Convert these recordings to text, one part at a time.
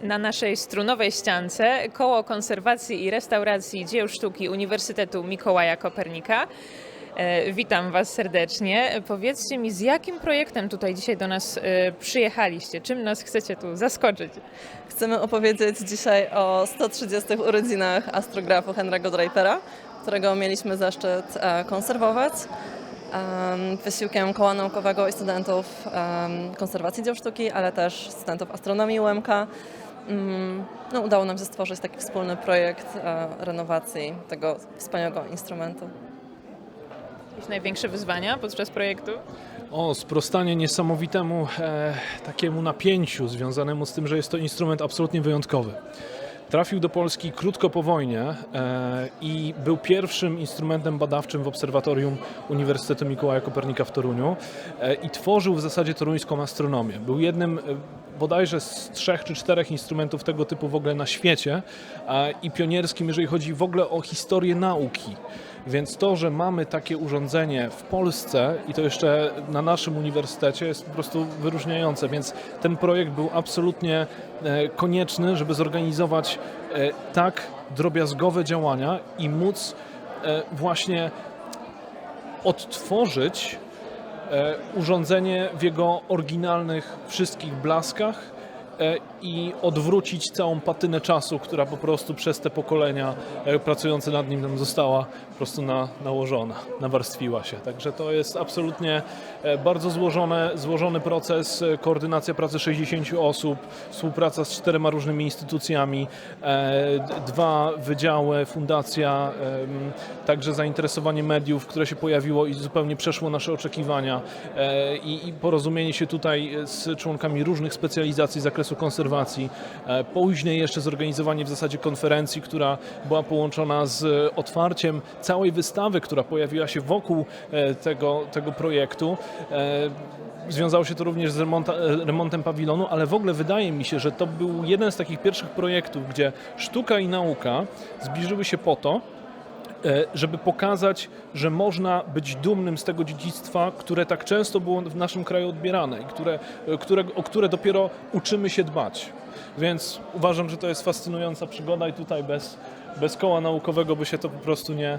Na naszej strunowej ściance koło konserwacji i restauracji dzieł sztuki Uniwersytetu Mikołaja Kopernika. E, Witam Was serdecznie. Powiedzcie mi, z jakim projektem tutaj dzisiaj do nas e, przyjechaliście? Czym nas chcecie tu zaskoczyć? Chcemy opowiedzieć dzisiaj o 130 urodzinach astrografu Henry'ego Drapera, którego mieliśmy zaszczyt e, konserwować. Em, Wysiłkiem Koła Naukowego i studentów konserwacji dzieł sztuki, ale też studentów astronomii UMK. Mm, No, udało nam się stworzyć taki wspólny projekt e, renowacji tego wspaniałego instrumentu. Jakieś największe wyzwania podczas projektu? O, sprostanie niesamowitemu e, takiemu napięciu związanemu z tym, że jest to instrument absolutnie wyjątkowy. Trafił do Polski krótko po wojnie e, i był pierwszym instrumentem badawczym w obserwatorium Uniwersytetu Mikołaja Kopernika w Toruniu e, i tworzył w zasadzie toruńską astronomię. Był jednym e, bodajże z trzech czy czterech instrumentów tego typu w ogóle na świecie i pionierskim, jeżeli chodzi w ogóle o historię nauki. Więc to, że mamy takie urządzenie w Polsce i to jeszcze na naszym uniwersytecie jest po prostu wyróżniające. Więc ten projekt był absolutnie e, konieczny, żeby zorganizować e, tak drobiazgowe działania i móc e, właśnie odtworzyć urządzenie w jego oryginalnych wszystkich blaskach i odwrócić całą patynę czasu, która po prostu przez te pokolenia e, pracujące nad nim nam została po prostu na, nałożona, nawarstwiła się. Także to jest absolutnie e, bardzo złożone, złożony proces, e, koordynacja pracy 60 osób, współpraca z czterema różnymi instytucjami, dwa wydziały, fundacja, także zainteresowanie mediów, które się pojawiło i zupełnie przeszło nasze oczekiwania i, i porozumienie się tutaj z członkami różnych specjalizacji z zakresu konserwacji. E, Później jeszcze zorganizowanie w zasadzie konferencji, która była połączona z otwarciem całej wystawy, która pojawiła się wokół e, tego, tego projektu. E, Związało się to również z remontem pawilonu, ale w ogóle wydaje mi się, że to był jeden z takich pierwszych projektów, gdzie sztuka i nauka zbliżyły się po to, żeby pokazać, że można być dumnym z tego dziedzictwa, które tak często było w naszym kraju odbierane i które, e, które, o które dopiero uczymy się dbać. Więc uważam, że to jest fascynująca przygoda i tutaj bez, bez koła naukowego by się to po prostu nie,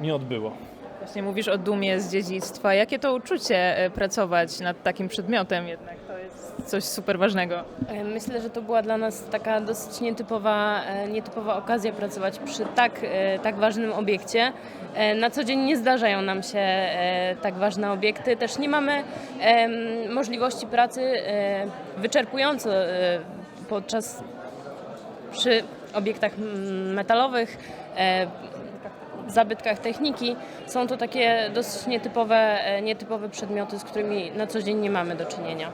nie odbyło. Właśnie mówisz o dumie z dziedzictwa. Jakie to uczucie e, pracować nad takim przedmiotem jednak? Coś super ważnego. E, Myślę, że to była dla nas taka dosyć nietypowa, e, nietypowa okazja pracować przy tak, e, tak ważnym obiekcie. Na co dzień nie zdarzają nam się tak ważne obiekty. Też nie mamy możliwości pracy wyczerpująco podczas przy obiektach mm, metalowych, zabytkach techniki. Są to takie dosyć nietypowe, nietypowe przedmioty, z którymi na co dzień nie mamy do czynienia.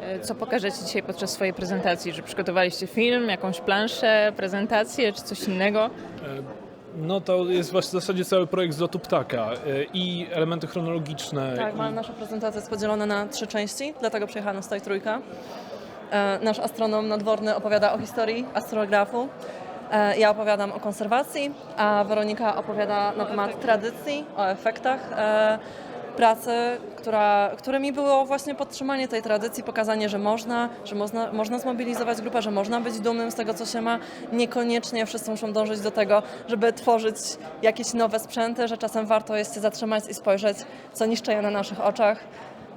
E, Co pokażecie dzisiaj podczas swojej prezentacji? Że przygotowaliście film, jakąś planszę, prezentację czy coś innego? No to jest właśnie w zasadzie cały projekt z lotu ptaka e, i elementy chronologiczne. Tak, i... nasza prezentacja jest podzielona na trzy części, dlatego przyjechała nas tutaj trójka. E, Nasz astronom nadworny opowiada o historii astrografu. E, Ja opowiadam o konserwacji, a Weronika opowiada na temat tradycji, o efektach e, pracy, która, którymi było właśnie podtrzymanie tej tradycji, pokazanie, że można, że można, można zmobilizować grupę, że można być dumnym z tego, co się ma. Niekoniecznie wszyscy muszą dążyć do tego, żeby tworzyć jakieś nowe sprzęty, że czasem warto jest się zatrzymać i spojrzeć, co niszczy je na naszych oczach.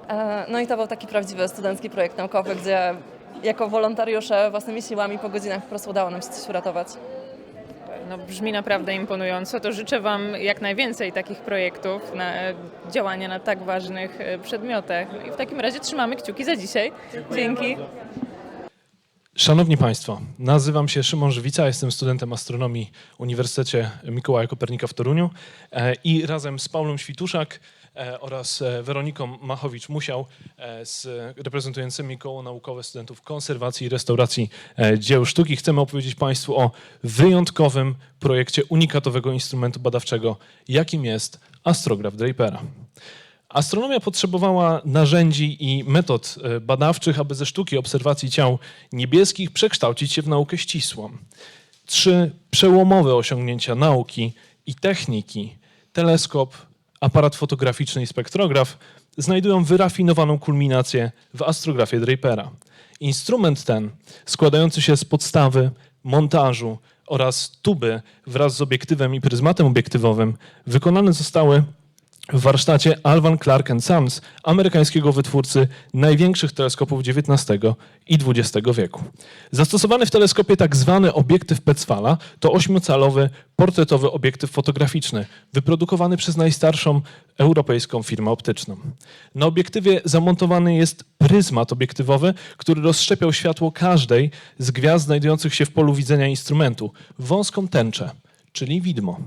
E, No i to był taki prawdziwy studencki projekt naukowy, gdzie jako wolontariusze własnymi siłami po godzinach po prostu udało nam się coś uratować. No, brzmi naprawdę imponująco. To życzę Wam jak najwięcej takich projektów na działania na tak ważnych e, przedmiotach. I w takim razie trzymamy kciuki za dzisiaj. Dzięki. Szanowni Państwo, nazywam się Szymon Żywica, jestem studentem astronomii Uniwersytecie Mikołaja Kopernika w Toruniu e, i razem z Paulą Śwituszak oraz e, Weroniką Machowicz-Musiał e, z reprezentującymi Koło Naukowe Studentów Konserwacji i Restauracji e, Dzieł Sztuki chcemy opowiedzieć Państwu o wyjątkowym projekcie unikatowego instrumentu badawczego, jakim jest astrograf Drapera. Astronomia potrzebowała narzędzi i metod e, badawczych, aby ze sztuki obserwacji ciał niebieskich przekształcić się w naukę ścisłą. Trzy przełomowe osiągnięcia nauki i techniki teleskop, aparat fotograficzny i spektrograf znajdują wyrafinowaną kulminację w astrografie Drapera. Instrument ten, składający się z podstawy, montażu oraz tuby wraz z obiektywem i pryzmatem obiektywowym, wykonane zostały w warsztacie Alvan Clark Sons, amerykańskiego wytwórcy największych teleskopów XIX i XX wieku. Zastosowany w teleskopie tak zwany obiektyw Petzvala to ośmiocalowy portretowy obiektyw fotograficzny, wyprodukowany przez najstarszą europejską firmę optyczną. Na obiektywie zamontowany jest pryzmat obiektywowy, który rozszczepiał światło każdej z gwiazd znajdujących się w polu widzenia instrumentu, wąską tęczę, czyli widmo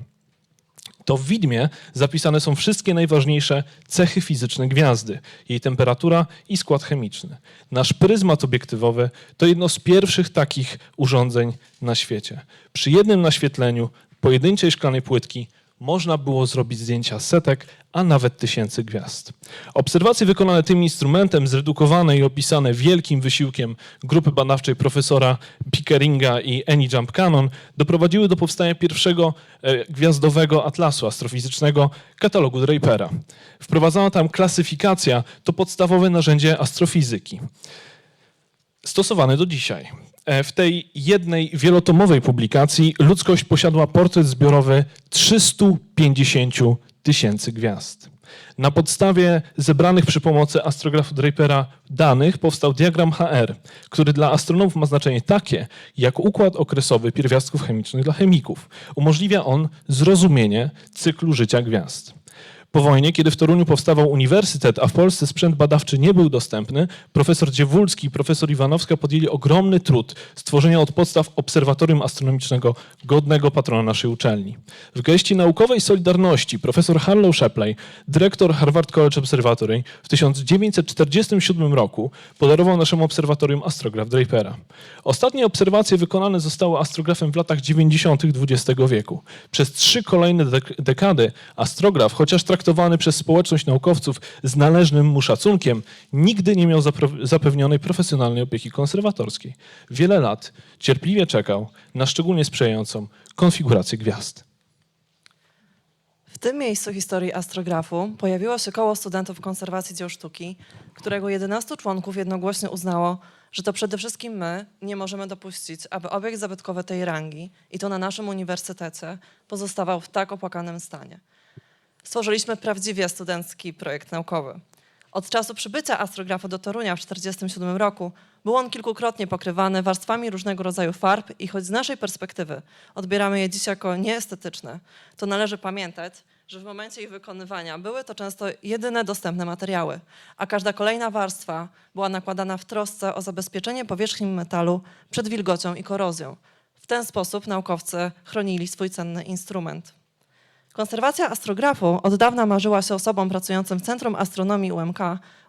to w widmie zapisane są wszystkie najważniejsze cechy fizyczne gwiazdy, jej temperatura i skład chemiczny. Nasz pryzmat obiektywowy to jedno z pierwszych takich urządzeń na świecie. Przy jednym naświetleniu pojedynczej szklanej płytki można było zrobić zdjęcia setek, a nawet tysięcy gwiazd. Obserwacje wykonane tym instrumentem, zredukowane i opisane wielkim wysiłkiem grupy badawczej profesora Pickeringa i Annie Jump Cannon, doprowadziły do powstania pierwszego e, gwiazdowego atlasu astrofizycznego katalogu Drapera. Wprowadzona tam klasyfikacja to podstawowe narzędzie astrofizyki stosowane do dzisiaj. E, W tej jednej wielotomowej publikacji ludzkość posiadła portret zbiorowy 350 tysięcy gwiazd. Na podstawie zebranych przy pomocy astrografu Drapera danych powstał diagram HR, który dla astronomów ma znaczenie takie, jak układ okresowy pierwiastków chemicznych dla chemików. Umożliwia on zrozumienie cyklu życia gwiazd. Po wojnie, kiedy w Toruniu powstawał uniwersytet, a w Polsce sprzęt badawczy nie był dostępny, profesor Dziewulski i profesor Iwanowska podjęli ogromny trud stworzenia od podstaw obserwatorium astronomicznego godnego patrona naszej uczelni. W geście naukowej solidarności profesor Harlow Shapley, dyrektor Harvard College Observatory w 1947 roku podarował naszemu obserwatorium astrograf Drapera. Ostatnie obserwacje wykonane zostały astrografem w latach 90. XX wieku. Przez trzy kolejne dek- dekady astrograf, chociaż traktowany przez społeczność naukowców z należnym mu szacunkiem, nigdy nie miał zapewnionej profesjonalnej opieki konserwatorskiej. Wiele lat cierpliwie czekał na szczególnie sprzyjającą konfigurację gwiazd. W tym miejscu historii astrografu pojawiło się koło studentów konserwacji dzieł sztuki, którego 11 członków jednogłośnie uznało, że to przede wszystkim my nie możemy dopuścić, aby obiekt zabytkowy tej rangi, i to na naszym uniwersytecie, pozostawał w tak opłakanym stanie. Stworzyliśmy prawdziwie studencki projekt naukowy. Od czasu przybycia astrografu do Torunia w 1947 roku był on kilkukrotnie pokrywany warstwami różnego rodzaju farb i choć z naszej perspektywy odbieramy je dziś jako nieestetyczne, to należy pamiętać, że w momencie ich wykonywania były to często jedyne dostępne materiały, a każda kolejna warstwa była nakładana w trosce o zabezpieczenie powierzchni metalu przed wilgocią i korozją. W ten sposób naukowcy chronili swój cenny instrument. Konserwacja astrografu od dawna marzyła się osobom pracującym w Centrum Astronomii UMK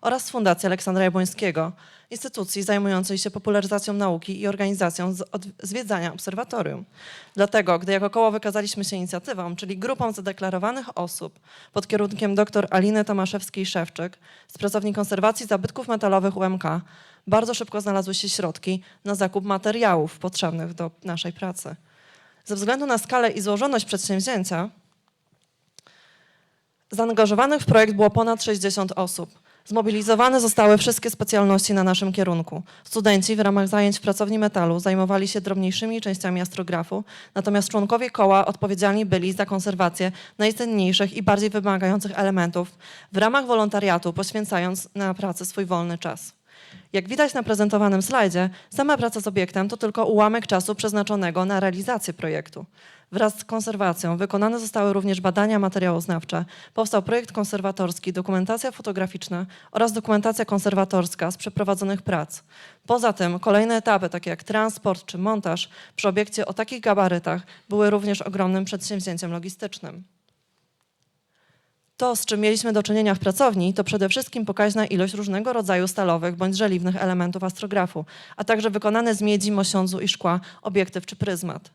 oraz Fundacji Aleksandra Jabłońskiego, instytucji zajmującej się popularyzacją nauki i organizacją zwiedzania obserwatorium. Dlatego, gdy jako koło wykazaliśmy się inicjatywą, czyli grupą zadeklarowanych osób pod kierunkiem dr Aliny Tomaszewskiej-Szewczyk z pracowni konserwacji zabytków metalowych UMK, bardzo szybko znalazły się środki na zakup materiałów potrzebnych do naszej pracy. Ze względu na skalę i złożoność przedsięwzięcia, Zaangażowanych w projekt było ponad 60 osób. Zmobilizowane zostały wszystkie specjalności na naszym kierunku. Studenci w ramach zajęć w pracowni metalu zajmowali się drobniejszymi częściami astrografu, natomiast członkowie koła odpowiedzialni byli za konserwację najcenniejszych i bardziej wymagających elementów w ramach wolontariatu, poświęcając na pracę swój wolny czas. Jak widać na prezentowanym slajdzie, sama praca z obiektem to tylko ułamek czasu przeznaczonego na realizację projektu. Wraz z konserwacją wykonane zostały również badania materiałoznawcze, powstał projekt konserwatorski, dokumentacja fotograficzna oraz dokumentacja konserwatorska z przeprowadzonych prac. Poza tym kolejne etapy, takie jak transport czy montaż przy obiekcie o takich gabarytach były również ogromnym przedsięwzięciem logistycznym. To, z czym mieliśmy do czynienia w pracowni, to przede wszystkim pokaźna ilość różnego rodzaju stalowych bądź żeliwnych elementów astrografu, a także wykonane z miedzi, mosiądzu i szkła obiektyw czy pryzmat.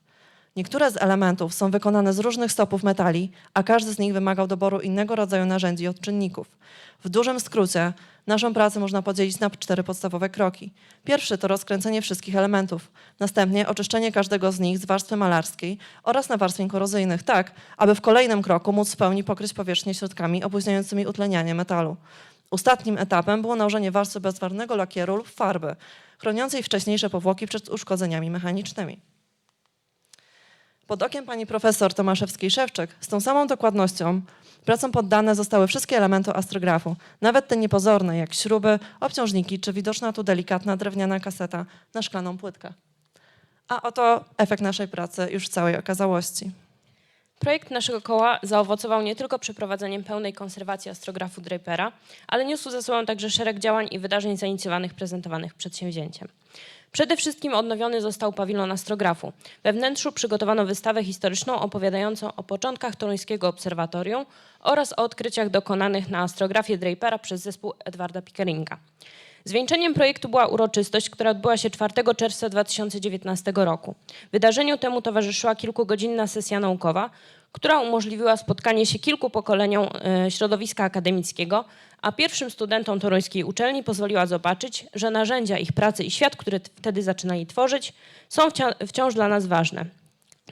Niektóre z elementów są wykonane z różnych stopów metali, a każdy z nich wymagał doboru innego rodzaju narzędzi i odczynników. W dużym skrócie, naszą pracę można podzielić na cztery podstawowe kroki. Pierwszy to rozkręcenie wszystkich elementów, następnie oczyszczenie każdego z nich z warstwy malarskiej oraz nawarstwień korozyjnych, tak aby w kolejnym kroku móc w pełni pokryć powierzchnię środkami opóźniającymi utlenianie metalu. Ostatnim etapem było nałożenie warstwy bezbarwnego lakieru lub farby, chroniącej wcześniejsze powłoki przed uszkodzeniami mechanicznymi. Pod okiem pani profesor Tomaszewskiej-Szewczyk z tą samą dokładnością pracą poddane zostały wszystkie elementy astrografu, nawet te niepozorne jak śruby, obciążniki czy widoczna tu delikatna drewniana kaseta na szklaną płytkę. A oto efekt naszej pracy już w całej okazałości. Projekt naszego koła zaowocował nie tylko przeprowadzeniem pełnej konserwacji astrografu Drapera, ale niósł ze sobą także szereg działań i wydarzeń zainicjowanych, prezentowanych przedsięwzięciem. Przede wszystkim odnowiony został pawilon astrografu. We wnętrzu przygotowano wystawę historyczną opowiadającą o początkach toruńskiego obserwatorium oraz o odkryciach dokonanych na astrografie Drapera przez zespół Edwarda Pickeringa. Zwieńczeniem projektu była uroczystość, która odbyła się 4 czerwca 2019 roku. Wydarzeniu temu towarzyszyła kilkugodzinna sesja naukowa, która umożliwiła spotkanie się kilku pokoleniom e, środowiska akademickiego, a pierwszym studentom toruńskiej uczelni pozwoliła zobaczyć, że narzędzia ich pracy i świat, który wtedy zaczynali tworzyć, są wciąż dla nas ważne.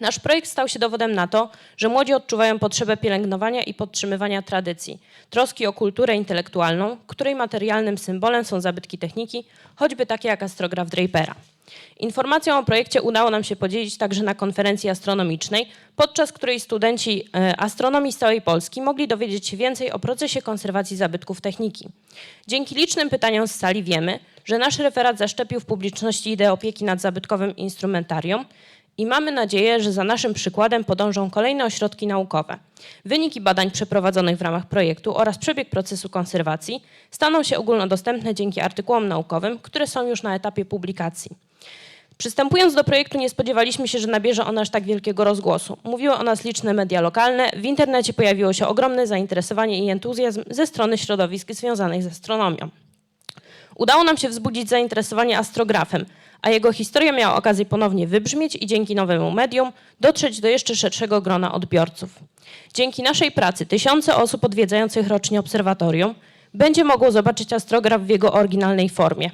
Nasz projekt stał się dowodem na to, że młodzi odczuwają potrzebę pielęgnowania i podtrzymywania tradycji, troski o kulturę intelektualną, której materialnym symbolem są zabytki techniki, choćby takie jak astrograf Drapera. Informacją o projekcie udało nam się podzielić także na konferencji astronomicznej, podczas której studenci e, astronomii z całej Polski mogli dowiedzieć się więcej o procesie konserwacji zabytków techniki. Dzięki licznym pytaniom z sali wiemy, że nasz referat zaszczepił w publiczności ideę opieki nad zabytkowym instrumentarium i mamy nadzieję, że za naszym przykładem podążą kolejne ośrodki naukowe. Wyniki badań przeprowadzonych w ramach projektu oraz przebieg procesu konserwacji staną się ogólnodostępne dzięki artykułom naukowym, które są już na etapie publikacji. Przystępując do projektu nie spodziewaliśmy się, że nabierze on aż tak wielkiego rozgłosu. Mówiły o nas liczne media lokalne, w internecie pojawiło się ogromne zainteresowanie i entuzjazm ze strony środowisk związanych z astronomią. Udało nam się wzbudzić zainteresowanie astrografem, a jego historia miała okazję ponownie wybrzmieć i dzięki nowemu medium dotrzeć do jeszcze szerszego grona odbiorców. Dzięki naszej pracy tysiące osób odwiedzających rocznie obserwatorium będzie mogło zobaczyć astrograf w jego oryginalnej formie.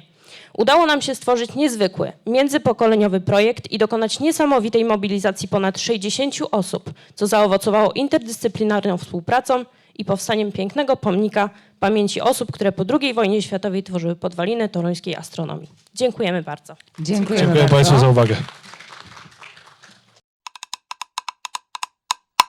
Udało nam się stworzyć niezwykły, międzypokoleniowy projekt i dokonać niesamowitej mobilizacji ponad 60 osób, co zaowocowało interdyscyplinarną współpracą i powstaniem pięknego pomnika pamięci osób, które po II wojnie światowej tworzyły podwaliny toruńskiej astronomii. Dziękujemy bardzo. Dziękujemy Dziękuję bardzo. Państwu za uwagę.